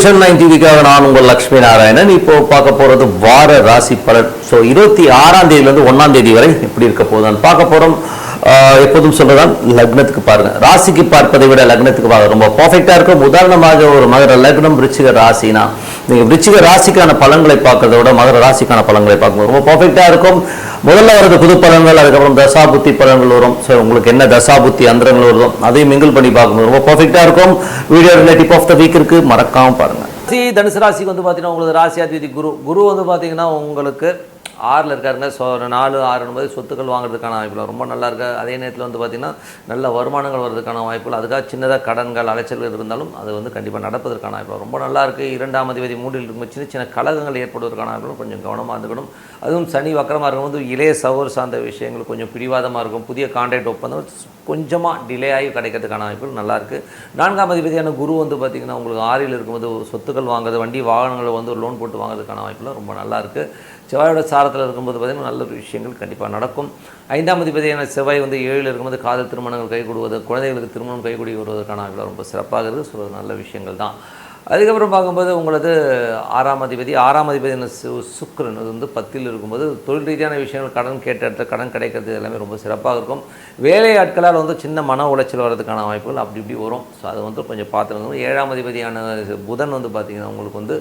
Vision nine டிவிக்காக நான் உங்கள் லக்ஷ்மி நாராயணன். இப்போ பார்க்க போறது வார ராசி பலன். ஸோ இருபத்தி ஆறாம் தேதியிலேருந்து ஒன்றாம் தேதி வரை எப்படி இருக்க போதான் பார்க்க போறோம். எப்போதும் சொல்றதான் லக்னத்துக்கு பாருங்க. ராசிக்கு பார்ப்பதை விட லக்னத்துக்கு பார்க்க ரொம்ப பர்ஃபெக்டா இருக்கும். உதாரணமாக ஒரு மகர லக்னம் விருச்சிக ராசினா. நீங்க விருச்சிக ராசிக்கான பலன்களை பார்க்கறத விட மகர ராசிக்கான பலன்களை பார்க்கும்போது ரொம்ப பர்ஃபெக்டா இருக்கும். முதல்ல வரது புது பலன்கள் அதுக்கப்புறம் தசா புத்தி பலன்கள் வரும். ஸோ உங்களுக்கு என்ன தசா புத்தி அந்தரங்கள் வருதோ அதையும் மிங்கிள் பண்ணி பார்க்கும்போது ரொம்ப பர்ஃபெக்டா இருக்கும். Video relative of the week இருக்கு. மறக்காம பாருங்க. ராசி தனுசு ராசிக்கு வந்து பார்த்தீங்கன்னா உங்களுக்கு ராசியாதிபதி குரு. குரு வந்து பார்த்தீங்கன்னா உங்களுக்கு ஆறில் இருக்காருங்க ஸோ நாலு ஆறு போது சொத்துக்கள் வாங்குறதுக்கான வாய்ப்புகள். ரொம்ப நல்லா இருக்கு. அதே நேரத்தில் வந்து பார்த்திங்கன்னா நல்ல வருமானங்கள் வர்றதுக்கான வாய்ப்புகள். அதுக்காக சின்னதாக கடன்கள் அலைச்சல்கள் இருந்தாலும் அது வந்து கண்டிப்பாக நடப்பதற்கான வாய்ப்பு ரொம்ப நல்லா இருக்குது இரண்டாம் அதிபதி மூன்றில் இருக்கும் சின்ன சின்ன கழகங்கள் ஏற்படுவதற்கான வாய்ப்புகள் கொஞ்சம் கவனமாக இருந்துக்கணும். அதுவும் சனி வக்கரமாக இருக்கும்போது இளைய சகோதர சார்ந்த விஷயங்கள் கொஞ்சம் பிடிவாதமாக இருக்கும். புதிய கான்ட்ராக்ட் ஒப்பந்தம் கொஞ்சமாக டிலே ஆகி கிடைக்கிறதுக்கான வாய்ப்புகள் நல்லாயிருக்கு நான்காம் அதிபதியான குரு வந்து பார்த்திங்கன்னா உங்களுக்கு ஆறில் இருக்கும்போது சொத்துக்கள் வாங்குறது வண்டி வாகனங்களை வந்து லோன் போட்டு வாங்குறதுக்கான வாய்ப்புலாம் ரொம்ப நல்லா இருக்குது செவ்வாயோட சாரத்தில் இருக்கும்போது பார்த்திங்கன்னா நல்ல ஒரு விஷயங்கள் கண்டிப்பாக நடக்கும். ஐந்தாம் அதிபதியான செவ்வாய் வந்து ஏழில் இருக்கும்போது காதல் திருமணங்கள் கைகூடுவது குழந்தைகளுக்கு திருமணம் கைகூடி வருவதற்கான வாய்ப்புகள் ரொம்ப சிறப்பாக இருக்குது ஸோ நல்ல விஷயங்கள் தான். அதுக்கப்புறம் பார்க்கும்போது உங்களது ஆறாம் அதிபதி ஆறாம் அதிபதியான சு சுக்கிரன் அது வந்து பத்தில் இருக்கும்போது தொழில் ரீதியான விஷயங்கள் கடன் கேட்ட இடத்துல கடன் கிடைக்கிறது எல்லாமே ரொம்ப சிறப்பாக இருக்கும். வேலை ஆட்களால் வந்து சின்ன மன உளைச்சல் வர்றதுக்கான வாய்ப்புகள் அப்படி இப்படி வரும். ஸோ அது வந்து கொஞ்சம் பார்த்துருக்கணும் ஏழாம் அதிபதியான புதன் வந்து பார்த்திங்கன்னா உங்களுக்கு வந்து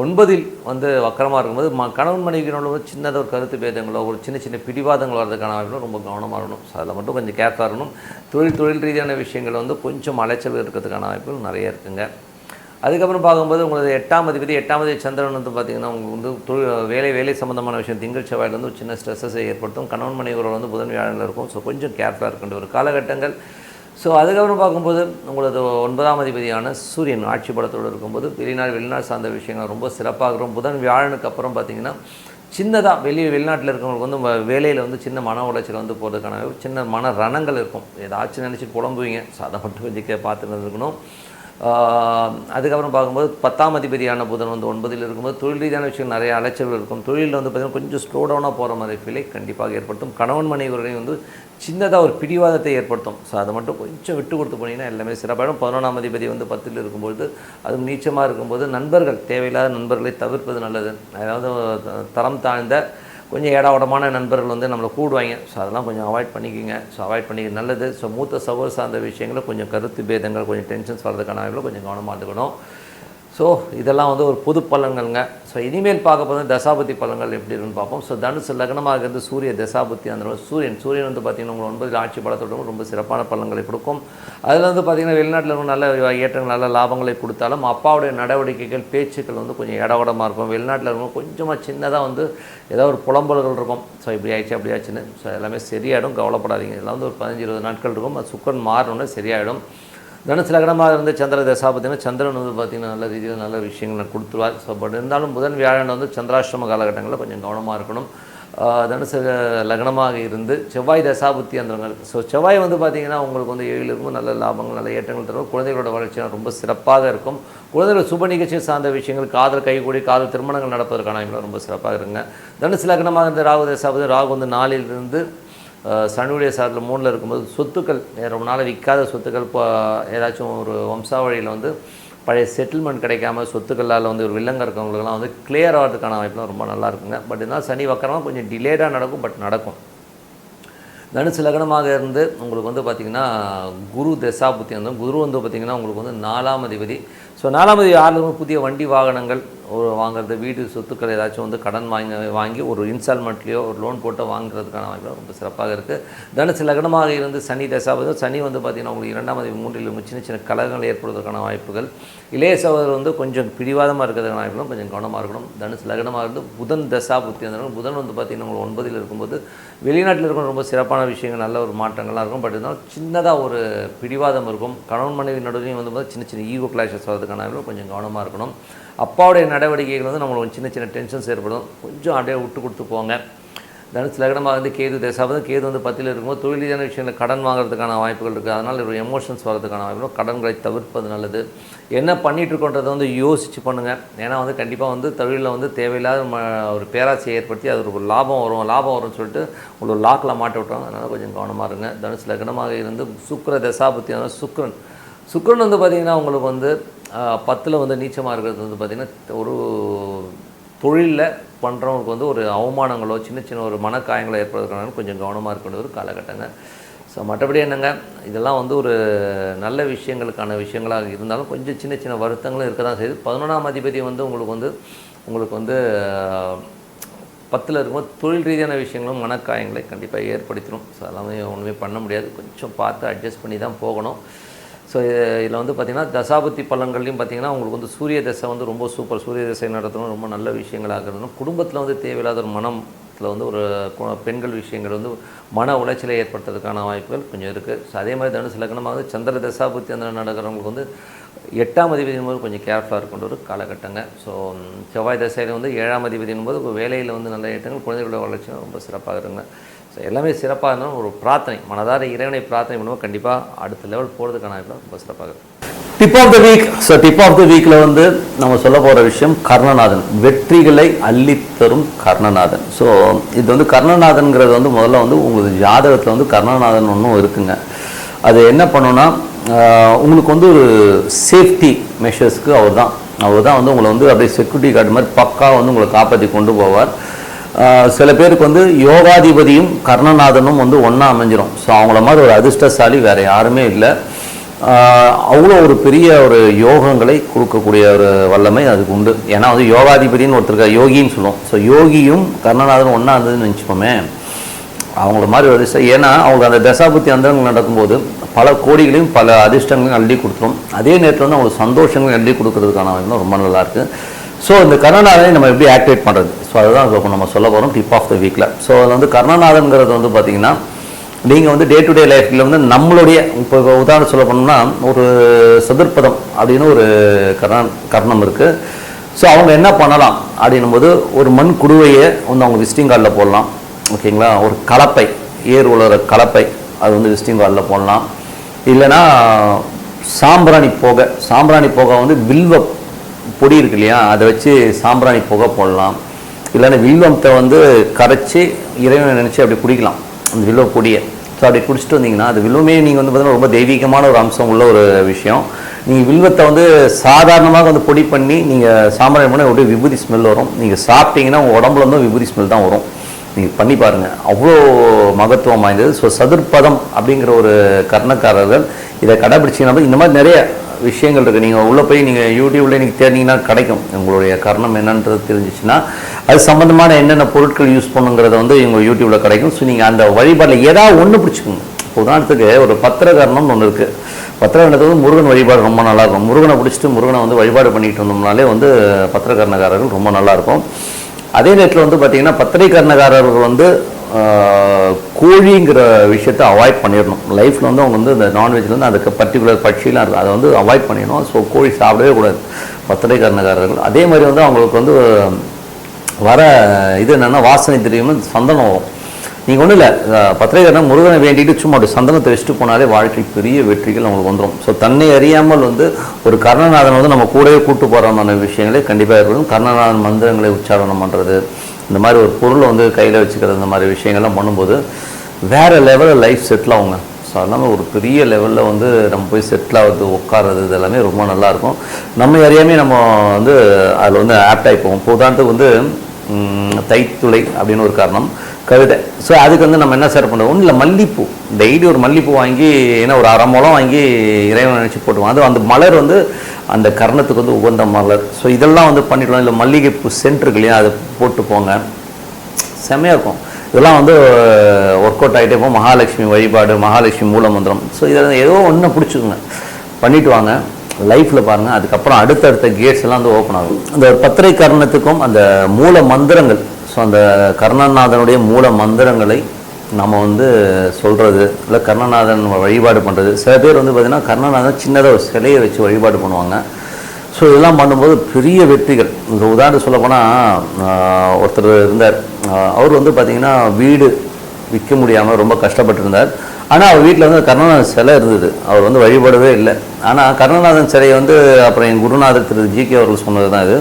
ஒன்பதில் வந்து வக்கரமாக இருக்கும்போது ம கணவன் மனைவிகளோட ஒரு சின்னதாக ஒரு கருத்து பேதங்களோ ஒரு சின்ன சின்ன பிடிவாதங்கள் வர்றதுக்கான வாய்ப்புகளும் ரொம்ப கவனமாக இருக்கணும். ஸோ அதில் மட்டும் கொஞ்சம் கேர்ஃபாக இருக்கணும். தொழில் தொழில் ரீதியான விஷயங்கள் வந்து கொஞ்சம் அலைச்சல் இருக்கிறதுக்கான வாய்ப்புகள் நிறைய இருக்குங்க. அதுக்கப்புறம் பார்க்கும்போது உங்களது எட்டாம் அதிபதி எட்டாம் அதிபதி சந்திரன் வந்து பார்த்திங்கன்னா உங்களுக்கு வந்து தொழில் வேலை வேலை சம்மந்தமான விஷயம் திங்கள் செவ்வாயிலேருந்து ஒரு சின்ன ஸ்ட்ரெஸ்ஸை ஏற்படுத்தும். கணவன் மனைவிகளோட வந்து புதன் வியாழனில் இருக்கும். ஸோ கொஞ்சம் கேர்ஃபுல்லாக இருக்கின்ற ஒரு காலகட்டங்கள். ஸோ அதுக்கப்புறம் பார்க்கும்போது உங்களது ஒன்பதாம் அதிபதியான சூரியன் ஆட்சி படத்தோடு இருக்கும்போது வெளிநாடு வெளிநாடு சார்ந்த விஷயங்கள் ரொம்ப சிறப்பாக இருக்கும் புதன் வியாழனுக்கு அப்புறம் பார்த்தீங்கன்னா சின்னதாக வெளியே வெளிநாட்டில் இருக்கவங்களுக்கு வந்து வேலையில் வந்து சின்ன மன உளைச்சல் வந்து போகிறதுக்கான சின்ன மன ரணங்கள் இருக்கும். ஏதாச்சும் நினச்சி புலம்புவீங்க. ஸோ அதை மட்டும் கொஞ்சம் பார்த்துட்டு பார்த்து இருக்கணும் அதுக்கப்புறம் பார்க்கும்போது பத்தாம் அதிபதியான புதன் வந்து ஒன்பதில் இருக்கும்போது தொழில் ரீதியான விஷயம் நிறைய அலைச்சல்கள் இருக்கும். தொழிலில் வந்து பார்த்திங்கன்னா கொஞ்சம் ஸ்லோ டவுனாக போகிற மாதிரி ஃபீலை கண்டிப்பாக ஏற்படுத்தும். கணவன் மனைவர்களையும் வந்து சின்னதாக ஒரு பிடிவாதத்தை ஏற்படுத்தும். ஸோ அதை மட்டும் கொஞ்சம் விட்டு கொடுத்து போனீங்கன்னா எல்லாமே சிறப்பாயிடும். பதினொன்றாம் அதிபதி வந்து பத்தில் இருக்கும்போது அதுவும் நீச்சமாக இருக்கும்போது நண்பர்கள் தேவையில்லாத நண்பர்களை தவிர்ப்பது நல்லது. அதாவது தரம் தாழ்ந்த கொஞ்சம் ஏடாவடமான நண்பர்கள் வந்து நம்மளை கூடுவாங்க. ஸோ அதெல்லாம் கொஞ்சம் அவாய்ட் பண்ணிக்கோங்க. ஸோ அவாய்ட் பண்ணிக்க நல்லது. ஸோ மூத்த சகோதர சார்ந்த விஷயங்களை கொஞ்சம் கருத்து பேதங்கள் கொஞ்சம் டென்ஷன்ஸ் வர்றதுக்கான கொஞ்சம் கவனமாக இருந்துக்கணும். ஸோ இதெல்லாம் வந்து ஒரு பொது பலன்கள்ங்க ஸோ இனிமேல் பார்க்க போகிறது தசாபதி பலன்கள் எப்படி இருக்குன்னு பார்ப்போம். ஸோ தனுசு லக்னமாக இருந்து சூரிய தசாபதி அந்த சூரியன். சூரியன் வந்து பார்த்திங்கன்னா உங்களுக்கு ஒன்பது ஆட்சி பலத்தோட ரொம்ப சிறப்பான பலன்களை கொடுக்கும். அதில் வந்து பார்த்திங்கன்னா வெளிநாட்டில் இருக்கும் நல்ல ஏற்றங்கள் நல்ல லாபங்களை கொடுத்தாலும் அப்பாவுடைய நடவடிக்கைகள் பேச்சுக்கள் வந்து கொஞ்சம் இடவடமாக இருக்கும். வெளிநாட்டில் இருக்கும் கொஞ்சமாக சின்னதாக வந்து ஏதோ ஒரு புலம்பல்கள் இருக்கும். ஸோ இப்படி ஆயிடுச்சு அப்படி ஆச்சுன்னு ஸோ எல்லாமே சரியாயிடும். கவலைப்படாதீங்க. இதெல்லாம் வந்து ஒரு பதினஞ்சு இருபது நாட்கள் இருக்கும். அது சுக்கன் மாறணுன்னு சரியாயிடும். தனுசு லக்னமாக இருந்து சந்திர தசா பார்த்தீங்கன்னா சந்திரன் வந்து பார்த்திங்கன்னா நல்ல ரீதியில் நல்ல விஷயங்களை கொடுத்துருவார். ஸோ பட் இருந்தாலும் புதன் வியாழன் வந்து சந்திராஷ்டம காலகட்டங்களில் கொஞ்சம் கவனமாக இருக்கணும். தனுசு லக்னமாக இருந்து செவ்வாய் தசாபுத்தி அந்தங்கள் ஸோ செவ்வாய் வந்து பார்த்திங்கன்னா உங்களுக்கு வந்து ஏழில் இருக்கும். நல்ல லாபங்கள் நல்ல ஏற்றங்கள் தரும். குழந்தைகளோட வளர்ச்சி ரொம்ப சிறப்பாக இருக்கும். குழந்தைகள் சுப நிகழ்ச்சி சார்ந்த விஷயங்கள் காதல் கைகூடி காதல் திருமணங்கள் நடப்பதற்கான ரொம்ப சிறப்பாக இருங்க தனுசு லக்னமாக இருந்த ராகு தசாபுத்தி ராகு வந்து நாளிலிருந்து சனியுடைய சாரில் மூணில் இருக்கும்போது சொத்துக்கள் ரொம்ப நாள் விற்காத சொத்துக்கள் இப்போ ஏதாச்சும் ஒரு வம்சாவழியில் வந்து பழைய செட்டில்மெண்ட் கிடைக்காம சொத்துக்களால் வந்து ஒரு வில்லங்க இருக்கிறவங்களுக்குலாம் வந்து கிளியர் ஆகிறதுக்கான வாய்ப்புலாம் ரொம்ப நல்லா இருக்குங்க. பட் இருந்தால் சனி வக்கரமாக கொஞ்சம் டிலேடாக நடக்கும் பட் நடக்கும். தனுசு லக்னமாக இருந்து உங்களுக்கு வந்து பார்த்திங்கன்னா குரு தசாபுத்தி வந்து குரு வந்து பார்த்திங்கன்னா உங்களுக்கு வந்து நாலாம் அதிபதி ஸோ நாலாவது ஆறு புதிய வண்டி வாகனங்கள் ஒரு வாங்குறது வீடு சொத்துக்கள் ஏதாச்சும் வந்து கடன் வாங்கி வாங்கி ஒரு இன்ஸ்டால்மெண்ட்லேயோ ஒரு லோன் போட்டு வாங்குறதுக்கான வாய்ப்பு ரொம்ப சிறப்பாக இருக்குது தனுசு லக்னமாக இருந்து சனி தசாவது சனி வந்து பார்த்திங்கன்னா உங்களுக்கு இரண்டாம் மூன்றில் சின்ன சின்ன கலகங்கள் ஏற்படுவதற்கான வாய்ப்புகள். இளைய சகோதரர் வந்து கொஞ்சம் பிடிவாதமாக இருக்கிறதுக்கான வாய்ப்புகளும் கொஞ்சம் கவனமாக இருக்கணும். தனுசு லக்னமாக இருந்து புதன் தசா புத்தி புதன் வந்து பார்த்திங்கன்னா உங்களுக்கு ஒன்பதில் இருக்கும்போது வெளிநாட்டில் இருக்கும் ரொம்ப சிறப்பான விஷயங்கள் நல்ல ஒரு மாற்றங்கள்லாம் இருக்கும். பட் இருந்தாலும் சின்னதாக ஒரு பிடிவாதம் இருக்கும். கணவன் மனைவி நடுவையும் வந்து பார்த்து சின்ன சின்ன ஈகோ கிளாஷஸ் வரதுக்கான வாய்ப்புகள் கொஞ்சம் கவனமாக இருக்கணும். அப்பாவுடைய நடவடிக்கைகள் வந்து நம்மளுக்கு சின்ன சின்ன டென்ஷன்ஸ் ஏற்படும். கொஞ்சம் அப்படியே விட்டு கொடுத்து போங்க. தனுசு லக்னமாக வந்து கேது தசாபதம் கேது வந்து பத்தில் இருக்கும்போது தொழில் ரீதியான விஷயங்கள் கடன் வாங்குறதுக்கான வாய்ப்புகள் இருக்குது அதனால் ஒரு எமோஷன்ஸ் வர்றதுக்கான வாய்ப்புகள் கடன்களை தவிர்ப்பது நல்லது. என்ன பண்ணிகிட்டு இருக்கோன்றதை வந்து யோசிச்சு பண்ணுங்கள் ஏன்னா வந்து கண்டிப்பாக வந்து தொழிலில் வந்து தேவையில்லாத ம ஒரு பேராசையை ஏற்படுத்தி அது ஒரு லாபம் வரும். லாபம் வரும்னு சொல்லிட்டு உங்களுக்கு லாக்கில் மாட்ட விட்டுருவாங்க அதனால் கொஞ்சம் கவனமாக இருங்க. தனுசு லக்னமாக இருந்து சுக்கிர அதனால் சுக்கரன். சுக்கரன் வந்து பார்த்திங்கன்னா உங்களுக்கு வந்து பத்தில் வந்து நீச்சமாக இருக்கிறது வந்து பார்த்திங்கன்னா ஒரு தொழிலில் பண்ணுறவங்களுக்கு வந்து ஒரு அவமானங்களோ சின்ன சின்ன ஒரு மனக்காயங்களோ ஏற்படுறதுக்கான கொஞ்சம் கவனமாக இருக்கின்ற ஒரு காலகட்டங்க. ஸோ மற்றபடி என்னங்க? இதெல்லாம் வந்து ஒரு நல்ல விஷயங்களுக்கான விஷயங்களாக இருந்தாலும் கொஞ்சம் சின்ன சின்ன வருத்தங்களும் இருக்க தான் செய்யுது. பதினொன்றாம் அதிபதி வந்து உங்களுக்கு வந்து உங்களுக்கு வந்து பத்தில் இருக்கும்போது தொழில் ரீதியான விஷயங்களும் மனக்காயங்களை கண்டிப்பாக ஏற்படுத்திடும் ஸோ எல்லாமே ஒன்றுமே பண்ண முடியாது. கொஞ்சம் பார்த்து அட்ஜஸ்ட் பண்ணி தான் போகணும். ஸோ இதில் வந்து பார்த்திங்கன்னா தசாபத்தி பலன்கள்லையும் பார்த்திங்கன்னா உங்களுக்கு வந்து சூரிய தசை வந்து ரொம்ப சூப்பர் சூரிய தசை நடத்தணும் ரொம்ப நல்ல விஷயங்களாக இருக்கணும் குடும்பத்தில் வந்து தேவையில்லாத ஒரு மனத்தில் வந்து ஒரு பெண்கள் விஷயங்கள் வந்து மன உளைச்சலை ஏற்படுத்துறதுக்கான வாய்ப்புகள் கொஞ்சம் இருக்குது ஸோ அதே மாதிரி தனுசு லக்னமாக வந்து சந்திர தசாபுத்தி அந்த நடக்கிறவங்களுக்கு வந்து எட்டாம் அதிபதி போது கொஞ்சம் கேர்ஃபுல்லாக இருக்கின்ற ஒரு காலகட்டங்க. ஸோ செவ்வாய் தசையில் வந்து ஏழாம் அதிபதி போது வேலையில் வந்து நல்ல ஏற்றங்கள் குழந்தைகளோட வளர்ச்சியும் ரொம்ப சிறப்பாக இருங்க ஸோ எல்லாமே சிறப்பாக இருந்தாலும் ஒரு பிரார்த்தனை மனதார இறைவனை பிரார்த்தனை பண்ணுவோம். கண்டிப்பாக அடுத்த லெவல் போகிறதுக்கான வாய்ப்பு ரொம்ப சிறப்பாக இருக்கும். Tip of the week so tip of the வீக்கில் வந்து நம்ம சொல்ல போகிற விஷயம் கர்ணநாதன். வெற்றிகளை அள்ளித்தரும் கர்ணநாதன். ஸோ இது வந்து கர்ணநாதன்கிறது வந்து முதல்ல வந்து உங்களுக்கு ஜாதகத்தில் வந்து கர்ணநாதன் ஒன்றும் இருக்குங்க. அது என்ன பண்ணுன்னா உங்களுக்கு வந்து ஒரு சேஃப்டி மெஷர்ஸ்க்கு அவர் தான் அவர் தான் வந்து உங்களை வந்து அப்படியே செக்யூரிட்டி கார்டு மாதிரி பக்கா வந்து உங்களை காப்பாற்றி கொண்டு போவார். சில பேருக்கு வந்து யோகாதிபதியும் கர்ணநாதனும் வந்து ஒன்றா அமைஞ்சிடும் ஸோ அவங்கள மாதிரி ஒரு அதிர்ஷ்டசாலி வேறு யாருமே இல்லை. அவ்வளோ ஒரு பெரிய ஒரு யோகங்களை கொடுக்கக்கூடிய ஒரு வல்லமை அதுக்கு உண்டு. ஏன்னா வந்து யோகாதிபதின்னு ஒருத்தருக்கா யோகின்னு சொல்லுவோம். ஸோ யோகியும் கர்ணநாதனும் ஒன்றா இருந்ததுன்னு நினச்சிப்போமே அவங்கள மாதிரி ஒரு ஏன்னா அவங்க அந்த தசாபுத்தி அந்தரங்கள் நடக்கும்போது பல கோடிகளையும் பல அதிர்ஷ்டங்களையும் அள்ளி கொடுத்துரும். அதே நேரத்தில் வந்து அவங்களுக்கு சந்தோஷங்களையும் அள்ளி கொடுக்கறதுக்கான ரொம்ப நல்லாயிருக்கு ஸோ இந்த கருணாநாதனை நம்ம எப்படி ஆக்டிவேட் பண்ணுறது ஸோ அதுதான் இப்போ நம்ம சொல்ல போகிறோம் டிப் ஆஃப் த வீக்கில் ஸோ அதில் வந்து கருணாநாதன்கிறது வந்து பார்த்தீங்கன்னா நீங்கள் வந்து டே டு டே லைஃப்பில் வந்து நம்மளுடைய இப்போ இப்போ உதாரணம் சொல்ல போனோம்னா ஒரு சதுர்ப்பதம் அப்படின்னு ஒரு கர்ணம் கர்ணம் இருக்குது ஸோ அவங்க என்ன பண்ணலாம் அப்படின்னும் போது ஒரு மண் குடுவையை வந்து அவங்க விசிட்டிங் கார்டில் போடலாம். ஓகேங்களா? ஒரு கலப்பை ஏர் உலர கலப்பை அது வந்து விசிட்டிங் கார்டில் போடலாம். இல்லைன்னா சாம்பிராணி போக சாம்பிராணி போக வந்து வில்வ பொடி இருக்கு இல்லையா அதை வச்சு சாம்பிராணி புகை போடலாம். இல்லைன்னா வில்வத்தை வந்து கரைச்சி இறைவனை நினச்சி அப்படி குடிக்கலாம் அந்த வில்வ பொடியை. ஸோ அப்படி குடிச்சிட்டு வந்தீங்கன்னா அது வில்வமே நீங்கள் வந்து பார்த்தீங்கன்னா ரொம்ப தெய்வீகமான ஒரு அம்சம் உள்ள ஒரு விஷயம். நீங்கள் வில்வத்தை வந்து சாதாரணமாக வந்து பொடி பண்ணி நீங்கள் சாம்பிராணி பண்ணி அப்படியே விபூதி ஸ்மெல் வரும். நீங்கள் சாப்பிட்டீங்கன்னா உங்கள் உடம்புல வந்து விபூதி ஸ்மெல் தான் வரும். நீங்கள் பண்ணி பாருங்கள் அவ்வளோ மகத்துவம் வாய்ந்தது. ஸோ சதுர்ப்பதம் அப்படிங்கிற ஒரு கர்ணக்காரர்கள் இதை கடைபிடிச்சிங்கன்னா இந்த மாதிரி நிறைய விஷயங்கள் இருக்குது நீங்கள் உள்ளே போய் நீங்கள் யூடியூப்ல நீங்கள் தேடினீங்கன்னா கிடைக்கும். உங்களுடைய கர்ணம் என்னன்றது தெரிஞ்சிச்சுன்னா அது சம்மந்தமான என்னென்ன பொருட்கள் யூஸ் பண்ணுங்கிறத வந்து இவங்க யூடியூப்ல கிடைக்கும். ஸோ நீங்கள் அந்த வழிபாட்டில் ஏதாவது ஒன்று பிடிச்சிக்கோங்க. இப்போ உதாரணத்துக்கு ஒரு பத்திரகரணம்னு ஒன்று இருக்குது பத்திரகரணத்துக்கு வந்து முருகன் வழிபாடு ரொம்ப நல்லாயிருக்கும் முருகனை பிடிச்சிட்டு முருகனை வந்து வழிபாடு பண்ணிட்டு இருந்தோம்னாலே வந்து பத்திரகரணக்காரர்கள் ரொம்ப நல்லாயிருக்கும் அதே நேரத்தில் வந்து பார்த்தீங்கன்னா பத்திரிகரணக்காரர்கள் வந்து கோழிங்கிற விஷயத்தை அவாய்ட் பண்ணிடணும் லைஃப்பில் வந்து அவங்க வந்து இந்த நான்வெஜ்லேருந்து வந்து அதுக்கு பர்டிகுலர் பட்சிலாம் இருக்குது அதை வந்து அவாய்ட் பண்ணிடணும் ஸோ கோழி சாப்பிடவே கூடாது. பத்திரிகரணக்காரர்கள் அதே மாதிரி வந்து அவங்களுக்கு வந்து வர இது என்னென்னா வாசனை தெரியும் சந்தனம் வரும். நீங்கள் ஒன்றும் இல்லை பத்திரிகரணம் முருகனை வேண்டிட்டு சும்மா அப்படி சந்தனத்தை வச்சுட்டு போனாலே வாழ்க்கை பெரிய வெற்றிகள் அவங்களுக்கு வந்துடும் ஸோ தன்னை அறியாமல் வந்து ஒரு கர்ணநாதன் வந்து நம்ம கூடவே கூட்டு போகிறமான விஷயங்களே கண்டிப்பாக இருக்கணும் கர்ணநாதன் மந்திரங்களை உச்சாரணம் பண்ணுறது இந்த மாதிரி ஒரு பொருளை வந்து கையில் வச்சுக்கிறது இந்த மாதிரி விஷயங்கள்லாம் பண்ணும்போது வேறு லெவலில் லைஃப் செட்டில் ஆகுங்க. ஸோ அதனால் ஒரு பெரிய லெவலில் வந்து நம்ம போய் செட்டில் ஆகுது உட்கார்றது இது எல்லாமே ரொம்ப நல்லாயிருக்கும் நம்ம அறியாமே நம்ம வந்து அதில் வந்து ஆப்ட் ஆகிப்போம் இப்போ உதாரணத்துக்கு வந்து தைத்துளை அப்படின்னு ஒரு காரணம். கவிதை. ஸோ அதுக்கு வந்து நம்ம என்ன சார் பண்ணுறோம் இல்லை மல்லிப்பூ. டெய்லி ஒரு மல்லிப்பூ வாங்கி ஏன்னா ஒரு அரை மூலம் வாங்கி இறைவன் நினச்சி போட்டுவோம். அது அந்த மலர் வந்து அந்த கர்ணத்துக்கு வந்து உகந்த மலர். ஸோ இதெல்லாம் வந்து பண்ணிடலாம் இல்லை மல்லிகைப்பூ சென்ட் இருக்கு இல்லையா அதை போட்டு போங்க. செம்மையாக இருக்கும். இதெல்லாம் வந்து ஒர்க் அவுட் ஆகிட்டே போகும். மகாலட்சுமி வழிபாடு மகாலட்சுமி மூலமந்திரம் ஸோ இதில் ஏதோ ஒன்று பிடிச்சிக்கோங்க. பண்ணிட்டு வாங்க. லைஃப்பில் பாருங்கள் அதுக்கப்புறம் அடுத்தடுத்த கேட்ஸ் எல்லாம் வந்து ஓப்பன் ஆகும். அந்த பத்திரை கர்ணத்துக்கும் அந்த மூல மந்திரங்கள் ஸோ அந்த கர்ணநாதனுடைய மூல மந்திரங்களை நம்ம வந்து சொல்கிறது இல்லை கர்ணநாதன் வழிபாடு பண்ணுறது சில பேர் வந்து பார்த்திங்கன்னா கர்ணநாதன் சின்னதாக ஒரு சிலையை வச்சு வழிபாடு பண்ணுவாங்க. ஸோ இதெல்லாம் பண்ணும்போது பெரிய வெற்றிகள். இந்த உதாரணம் சொல்லப்போனால் ஒருத்தர் இருந்தார். அவர் வந்து பார்த்திங்கன்னா வீடு விற்க முடியாமல் ரொம்ப கஷ்டப்பட்டிருந்தார். ஆனால் அவர் வீட்டில் வந்து கர்ணநாதன் சிலை இருந்தது. அவர் வந்து வழிபடவே இல்லை. ஆனால் கர்ணநாதன் சிலையை வந்து அப்புறம் என் குருநாதர் திரு ஜி கே அவர்கள் சொன்னது தான் இது.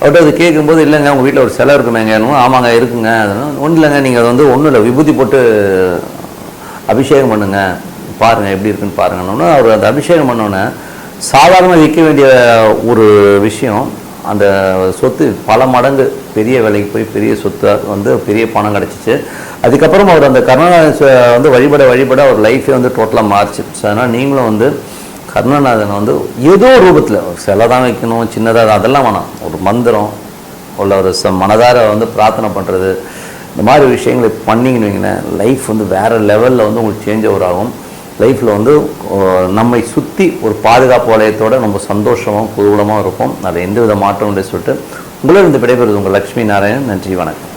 அவர்கிட்ட அது கேட்கும்போது இல்லைங்க உங்கள் வீட்டில் ஒரு சிலை இருக்குமேங்க ஆமாங்க இருக்குங்க. அதெல்லாம் ஒன்றும் இல்லைங்க நீங்கள் அது வந்து ஒன்றும் இல்லை விபூதி போட்டு அபிஷேகம் பண்ணுங்க பாருங்கள் எப்படி இருக்குன்னு பாருங்கன்னு. அவர் அந்த அபிஷேகம் பண்ணோன்னே சாதாரணமாக விற்க வேண்டிய ஒரு விஷயம் அந்த சொத்து பல மடங்கு பெரிய விலைக்கு போய் பெரிய சொத்து வந்து பெரிய பணம் கிடச்சிச்சு. அதுக்கப்புறம் அவர் அந்த கருணாநாதன் வந்து வழிபட வழிபட அவர் லைஃபே வந்து டோட்டலாக மாறிச்சு. அதனால் நீங்களும் வந்து கருணாநாதன் வந்து ஏதோ ரூபத்தில் சிலை தான் வைக்கணும் சின்னதாக அதெல்லாம் வேணாம். ஒரு மந்திரம் உள்ள ஒரு ச மனதார வந்து பிரார்த்தனை பண்ணுறது இந்த மாதிரி விஷயங்களை பண்ணிங்கன்னு வைங்களேன் லைஃப் வந்து வேறு லெவலில் வந்து உங்களுக்கு சேஞ்ச் ஓவர் ஆகும். லைஃப்பில் வந்து நம்மை சுற்றி ஒரு பாதுகாப்பு வளையத்தோடு நம்ம சந்தோஷமாக குதூகலமாக இருப்போம். அதில் எந்த வித மாற்றம் இல்லை சொல்லிட்டு உங்களிடம் விடைபெறுவது உங்கள் லக்ஷ்மி நாராயணன். நன்றி வணக்கம்.